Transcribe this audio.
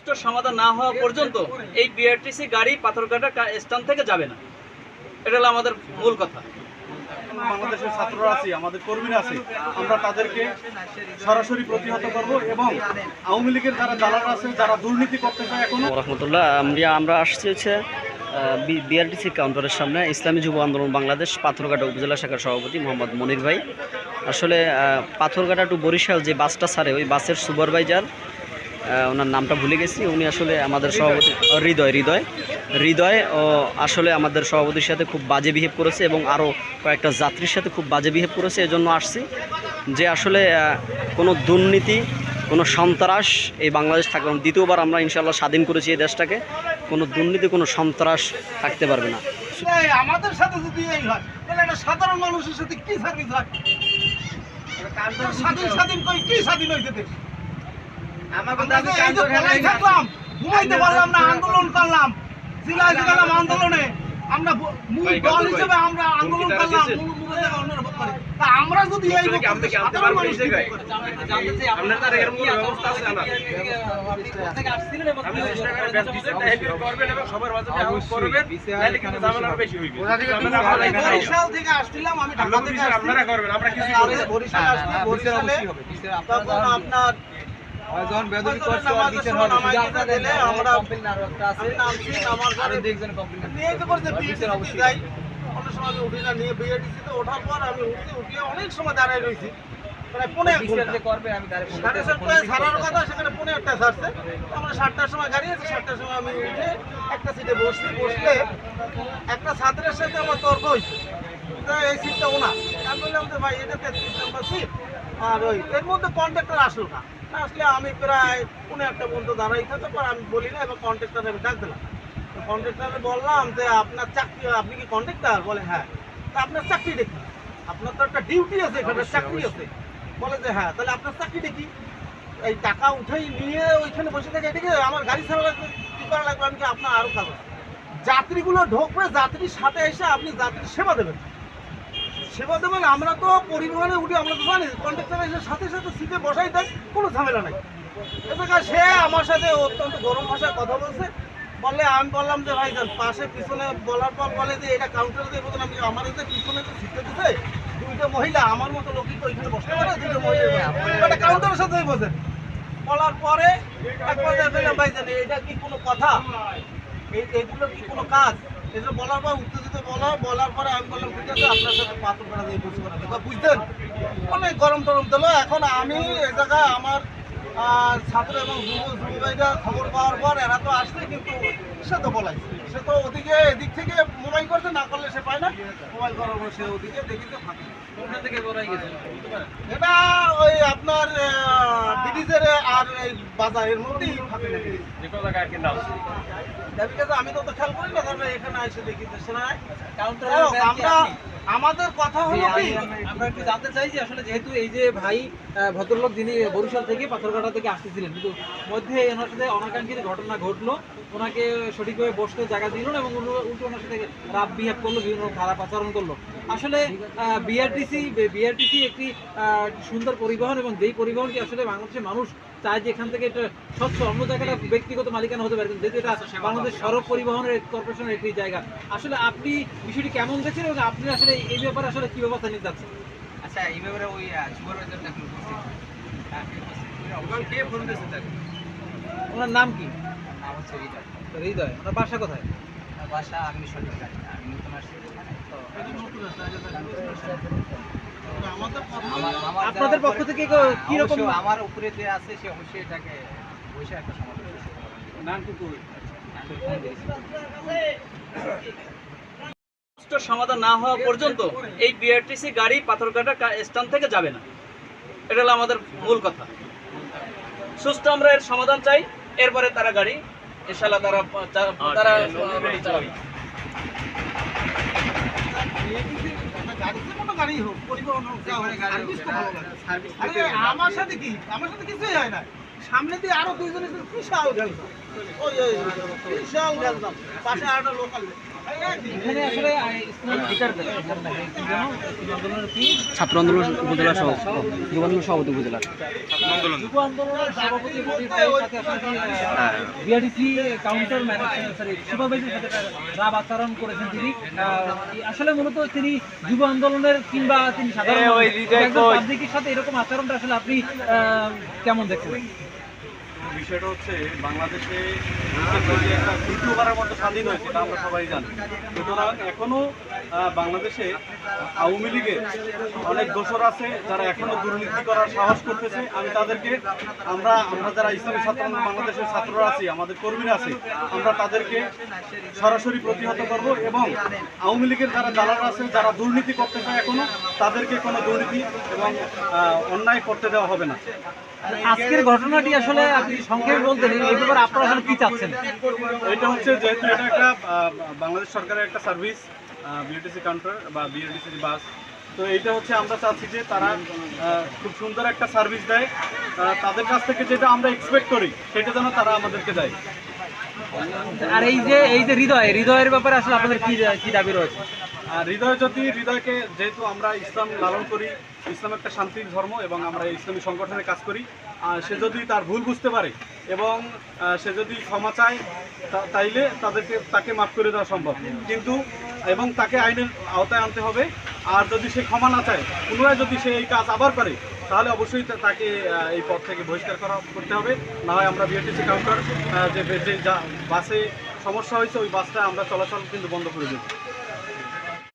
সুষ্ঠু সমাধান না হওয়া পর্যন্ত এই বিআরটিসি গাড়ি পাথরঘাটা কা- স্থান থেকে যাবে না। এটা হলো আমাদের মূল কথা। বাংলাদেশের ছাত্ররা আছে আমাদের কর্মীরা আছে। আমরা তাদেরকে সরাসরি প্রতিহত করব এবং আওয়ামী লীগের যারা দালাল আছে যারা দুর্নীতি করতে চায় এখনও রহমতুল্লাহ আমরা আমরা আসছি হচ্ছে বিআরটিসি কাউন্টারের সামনে ইসলামী যুব আন্দোলন বাংলাদেশ পাথরঘাটা উপজেলা শাখার সভাপতি মোহাম্মদ মনির ভাই। আসলে পাথরঘাটা টু বরিশাল যে বাসটা ছাড়ে ওই বাসের সুপারভাইজার ওনার নামটা ভুলে গেছি। উনি আসলে আমাদের সভাপতি হৃদয় হৃদয়। হৃদয় ও আসলে আমাদের সভাপতির সাথে খুব বাজে বিহেভ করেছে এবং আরও কয়েকটা যাত্রীর সাথে খুব বাজে বিহেভ করেছে এজন্য আসছি। যে আসলে কোনো দুর্নীতি কোনো সন্ত্রাস এই বাংলাদেশ থাকবে না। দ্বিতীয়বার আমরা ইনশাল্লাহ স্বাধীন করেছি এই দেশটাকে। কোনো দুর্নীতি কোনো সন্ত্রাস থাকতে পারবে না। আমাদের সাথে যদি এই হয় তাহলে একটা সাধারণ মানুষের সাথে কি সার্ভিস হয়? স্বাধীন স্বাধীন কই কি স্বাধীন হইতে দেশ আমরা যে এই যে পলায় থাকলাম ঘুমাইতে পারলাম না আন্দোলন করলাম। জেলায় গেলাম আন্দোলনে। আমরা মূল দল হিসেবে আমরা আন্দোলন করলাম আমরা যদি এই করবেন আমরা কিছু আপনার যখন বেদবি করছে আর বিচার হবে। আপনাদের দিলে আমরা কমপ্লেন আরও একটা আছে আমি নামছি নামার আরও দেখবেন কমপ্লেন নিয়ে তো করছে অবশ্যই অবশ্যই। যাই অনেক সময় আমি উঠি না নিয়ে বিএডিসি তে ওঠার পর আমি উঠিয়ে অনেক সময় দাঁড়ায় বিচার করতে- সেখানে পনেরো একটা ছাড়ছে। আমরা সাতটার সময় গাড়ি সাতটার সময় আমি উঠে একটা সিটে বসছি বসলে একটা ছাত্রের সাথে আমার তর্ক হয়েছে। তো এই সিটটা ওনা আমি বললাম ভাই এটা তেত্রিশ নম্বর সিট আর ওই এর মধ্যে কন্ট্রাক্টর আসলো না। আসলে আমি প্রায় কোনো একটা বন্ধু দাঁড়াই থাকতে পর আমি বলি না এবার কন্ট্রাক্টর আমি ডাক দিলাম। কন্ট্রাক্টরে বললাম যে আপনার চাকরি আপনি কি কন্ট্রাক্টর বলে হ্যাঁ। তা আপনার চাকরি দেখি। আপনার তো একটা ডিউটি আছে এখানে চাকরি আছে। বলে যে হ্যাঁ তাহলে আপনার চাকরি দেখি। এই টাকা উঠাই নিয়ে ওইখানে বসে থাকে এটাকে আমার গাড়ি ছাড়া লাগবে কি করা লাগবে? আমি কি আপনার আরও কাজ আছে। যাত্রীগুলো ঢোকবে যাত্রীর সাথে এসে আপনি যাত্রীর সেবা দেবেন। সেবা দেবেন আমরা তো পরিবহনে উঠি আমরা তো জানি কন্ট্রাক্টর এসে সাথে সাথে সিটে বসাই দেয় কোনো ঝামেলা নাই। এবার সে আমার সাথে অত্যন্ত গরম ভাষায় কথা বলছে বললে আমি বললাম যে ভাই পাশে পিছনে বলার পর বলে যে এটা কাউন্টারে দিয়ে বলতেন আমি আমার যে পিছনে যে সিটটা দিতে দুইটা মহিলা আমার মতো লোকই তো ওইখানে বসতে পারে দুইটা মহিলা কাউন্টারের সাথে বসেন বলার পরে একবার দেখলাম ভাই জানি এটা কি কোনো কথা? এই এগুলো কি কোনো কাজ? এটা বলার পর উত্তেজিত বলা বলার পরে আমি বললাম ঠিক আছে আপনার সাথে পাথর করা দিয়ে বসে করা বুঝতেন অনেক গরম টরম দিল। এখন আমি এই জায়গায় আমার ছাত্র এবং যুব যুব ভাইরা খবর পাওয়ার পর এরা তো আসছে কিন্তু সে তো বলাইছে। সে তো ওদিকে এদিক থেকে মোবাইল করছে না করলে সে পায় না। মোবাইল করার পর সে ওদিকে দেখি যে ফাঁকি এটা ওই আপনার ব্রিটিশের আর এই বাজারের মধ্যেই ফাঁকি আমি তো অত খেয়াল করি না এখানে এসে দেখি আমরা আমাদের কথা হলো কি? আমরা একটু জানতে চাই যে আসলে যেহেতু এই যে ভাই ভদ্রলোক যিনি বরিশাল থেকে পাথরঘাটা থেকে আসতেছিলেন কিন্তু মধ্যে ওনার সাথে অনাকাঙ্ক্ষিত ঘটনা ঘটলো। ওনাকে সঠিকভাবে বসতে জায়গা দিল না এবং উল্টো ওনার সাথে রাব বিহেভ করল বিভিন্ন খারাপ আচরণ করল। আসলে বিআরটিসি বিআরটিসি একটি আহ, সুন্দর পরিবহন এবং যেই পরিবহনটি আসলে বাংলাদেশের মানুষ চায় যে এখান থেকে এটা স্বচ্ছ অন্য জায়গাটা ব্যক্তিগত মালিকানা হতে পারে কিন্তু যেহেতু এটা বাংলাদেশ সড়ক পরিবহনের কর্পোরেশনের একটি জায়গা আসলে আপনি বিষয়টি কেমন দেখছেন এবং আপনি আসলে এই ব্যাপারে আসলে কি ব্যবস্থা নিতে যাচ্ছেন আচ্ছা এই ব্যাপারে ওই সুপারভাইজার দেখুন ওনার নাম কি? নাম হচ্ছে রিটার হৃদয় ওনার বাসা কোথায়? বাসা আমি না আমি নতুন আসছি। আপনাদের পক্ষ থেকে কি রকম- আমার উপরে যে আছে সে অবশ্যই এটাকে বসে একটা সমাধান সমাধান না হওয়া পর্যন্ত এই বিআরটিসি গাড়ি পাথরঘাটা কা- স্থান থেকে যাবে না। এটা হলো আমাদের মূল কথা। সুস্থ আমরা এর সমাধান চাই এরপরে তারা গাড়ি ইনশাল্লাহ তারা তারা- আমার সাথে কি আমার সাথে কিছুই হয় না সামনে দিয়ে আরও দুইজন কি সাহস ছাত্র আন্দোলন উপজেলা সভাপতি যুব আন্দোলন সভাপতি কাউন্টার সাথে রাব আচরণ করেছেন তিনি। আসলে মূলত তিনি যুব আন্দোলনের কিংবা তিনি সাধারণ পাবলিকের সাথে এরকম আচরণটা আসলে আপনি আহ, কেমন দেখছেন? বিষয়টা হচ্ছে বাংলাদেশে একটা দ্বিতীয়বারের মতো স্বাধীন হয়েছে এটা আমরা সবাই জানি। সুতরাং এখনও আহ, বাংলাদেশে আওয়ামী লীগের অনেক দোষর আছে যারা এখনও দুর্নীতি করার সাহস করতেছে। আমি তাদেরকে আমরা আমরা যারা ইসলামী ছাত্র বাংলাদেশের ছাত্ররা আছি আমাদের কর্মীরা আছে আমরা তাদেরকে সরাসরি প্রতিহত করব এবং আওয়ামী লীগের যারা দালাল আছে যারা দুর্নীতি করতে চায় এখনও তাদেরকে কোনো দুর্নীতি এবং অন্যায় করতে দেওয়া হবে না। আজকের ঘটনাটি আসলে আপনি সংক্ষেপে বলতেন এই ব্যাপারে আপনারা আসলে কি চাচ্ছেন? এটা হচ্ছে যেহেতু এটা একটা বাংলাদেশ সরকারের একটা সার্ভিস বিএটিসি কাউন্টার বা বিএটিসি বাস তো এইটা হচ্ছে আমরা চাচ্ছি যে তারা খুব সুন্দর একটা সার্ভিস দেয়। তাদের কাছ থেকে যেটা আমরা এক্সপেক্ট করি সেটা যেন তারা আমাদেরকে দেয়। আর এই যে এই যে হৃদয় হৃদয়ের ব্যাপারে আসলে আপনাদের কি কি দাবি রয়েছে? হৃদয় যদি হৃদয়কে যেহেতু আমরা ইসলাম লালন করি, ইসলাম একটা শান্তির ধর্ম এবং আমরা ইসলামী সংগঠনে কাজ করি সে যদি তার ভুল বুঝতে পারে এবং সে যদি ক্ষমা চায় তাইলে তাদেরকে, তাকে মাফ করে দেওয়া সম্ভব। কিন্তু, এবং তাকে আইনের আওতায় আনতে হবে, আর যদি সে ক্ষমা না চায়, পুনরায় যদি সে এই কাজ আবার করে, তাহলে অবশ্যই তাকে এই পথ থেকে বহিষ্কার করা করতে হবে। না হয় আমরা বিএটিসি কাউন্টার যা, বাসে সমস্যা হয়েছে, ওই বাসটা আমরা চলাচল কিন্তু বন্ধ করে দেবো।